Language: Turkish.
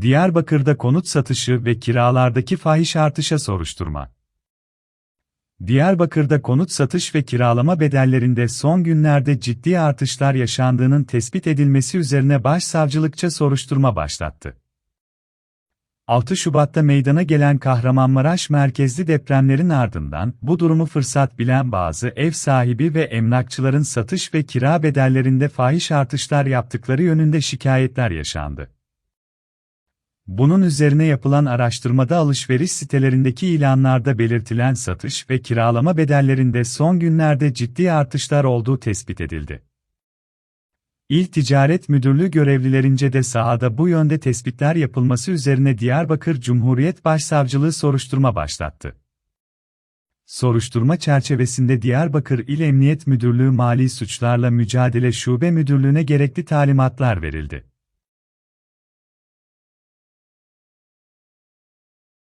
Diyarbakır'da konut satışı ve kiralardaki fahiş artışa soruşturma. Diyarbakır'da konut satış ve kiralama bedellerinde son günlerde ciddi artışlar yaşandığının tespit edilmesi üzerine başsavcılıkça soruşturma başlattı. 6 Şubat'ta meydana gelen Kahramanmaraş merkezli depremlerin ardından bu durumu fırsat bilen bazı ev sahibi ve emlakçıların satış ve kira bedellerinde fahiş artışlar yaptıkları yönünde şikayetler yaşandı. Bunun üzerine yapılan araştırmada alışveriş sitelerindeki ilanlarda belirtilen satış ve kiralama bedellerinde son günlerde ciddi artışlar olduğu tespit edildi. İl Ticaret Müdürlüğü görevlilerince de sahada bu yönde tespitler yapılması üzerine Diyarbakır Cumhuriyet Başsavcılığı soruşturma başlattı. Soruşturma çerçevesinde Diyarbakır İl Emniyet Müdürlüğü Mali Suçlarla Mücadele Şube Müdürlüğü'ne gerekli talimatlar verildi.